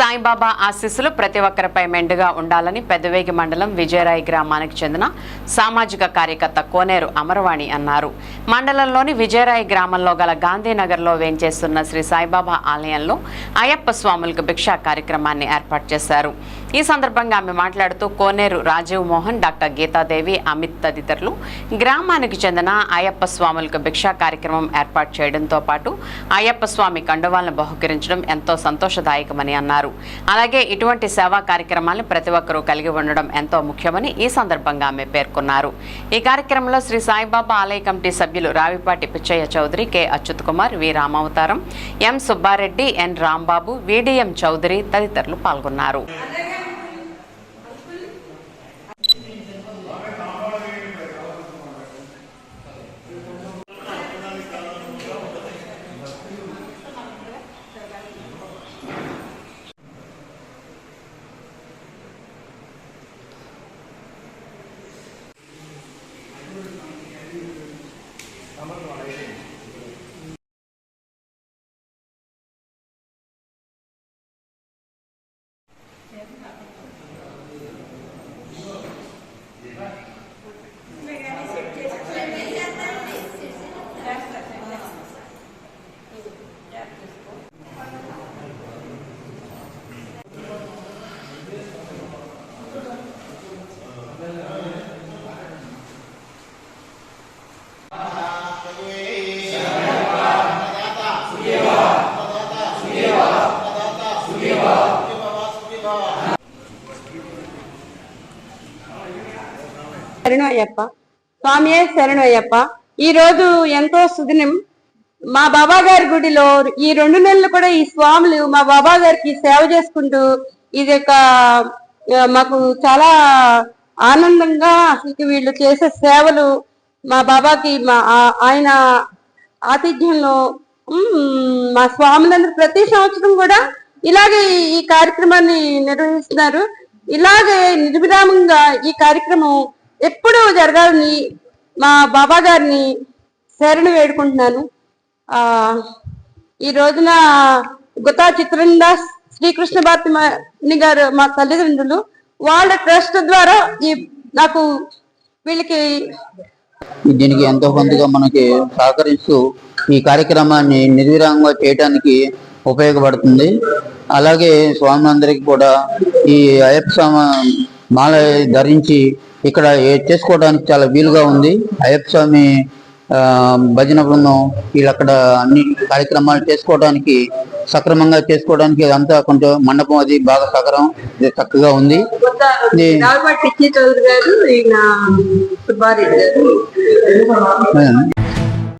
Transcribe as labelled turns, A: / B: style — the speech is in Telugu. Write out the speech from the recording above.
A: సాయిబాబా ఆశీస్సులు ప్రతి ఒక్కరిపై మెండుగా ఉండాలని పెద్దవేగి మండలం విజయరాయి గ్రామానికి చెందిన సామాజిక కార్యకర్త కోనేరు అమరవాణి అన్నారు. మండలంలోని విజయరాయి గ్రామంలో గల గాంధీనగర్లో వేంచేస్తున్న శ్రీ సాయిబాబా ఆలయంలో అయ్యప్ప స్వాములకు భిక్షా కార్యక్రమాన్ని ఏర్పాటు చేశారు. ఈ సందర్భంగా ఆమె మాట్లాడుతూ కోనేరు రాజీవ్ మోహన్ డాక్టర్ గీతాదేవి అమిత్ తదితరులు గ్రామానికి చెందిన అయ్యప్ప స్వాములకు భిక్షా కార్యక్రమం ఏర్పాటు చేయడంతో పాటు అయ్యప్ప స్వామి కండువాలను బహుకరించడం ఎంతో సంతోషదాయకమని అన్నారు. అలాగే ఇటువంటి సేవా కార్యక్రమాలను ప్రతి ఒక్కరూ కలిగి ఉండడం ఎంతో ముఖ్యమని ఈ సందర్భంగా ఆమె పేర్కొన్నారు. ఈ కార్యక్రమంలో శ్రీ సాయిబాబా ఆలయ కమిటీ సభ్యులు Ravipati Pichaiah Chowdary K Achyut Kumar V Ramavataram M Subbareddy ఎన్ రాంబాబు విడిఎం చౌదరి తదితరులు పాల్గొన్నారు.
B: శరణు అయ్యప్ప స్వామియే శరణు అయ్యప్ప ఈ రోజు ఎంతో సుదినం. మా బాబా గారి గుడిలో ఈ రెండు నెలలు కూడా ఈ స్వాములు మా బాబా గారికి సేవ చేసుకుంటూ ఇది ఒక మాకు చాలా ఆనందంగా అసలు వీళ్ళు చేసే సేవలు మా బాబాకి మా ఆయన ఆతిథ్యంలో మా స్వాములందరూ ప్రతి సంవత్సరం కూడా ఇలాగే ఈ- ఈ కార్యక్రమాన్ని నిర్వహిస్తున్నారు. ఇలాగే నిర్విరామంగా ఈ కార్యక్రమం ఎప్పుడూ జరగాలని మా బాబా గారిని శరణు వేడుకుంటున్నాను. ఈ రోజున గుతా చిత్రందాస్ శ్రీకృష్ణ భారతి గారు మా తల్లిదండ్రులు వాళ్ళ ట్రస్ట్ ద్వారా ఈ నాకు వీళ్ళకి
C: దీనికి ఎంతో కొంతగా మనకి సహకరిస్తూ ఈ కార్యక్రమాన్ని నిర్విరామంగా చేయడానికి ఉపయోగపడుతుంది. అలాగే స్వామి అందరికి కూడా ఈ అయ్యప్ప స్వామి మాల ధరించి ఇక్కడ చేసుకోవడానికి చాలా వీలుగా ఉంది. అయ్యప్ప స్వామి భజన బృందం వీళ్ళు అక్కడ అన్ని కార్యక్రమాలు చేసుకోవడానికి సక్రమంగా చేసుకోవడానికి అదంతా కొంచెం మండపం అది బాగా సకరం చక్కగా ఉంది.
B: చౌదరి గారు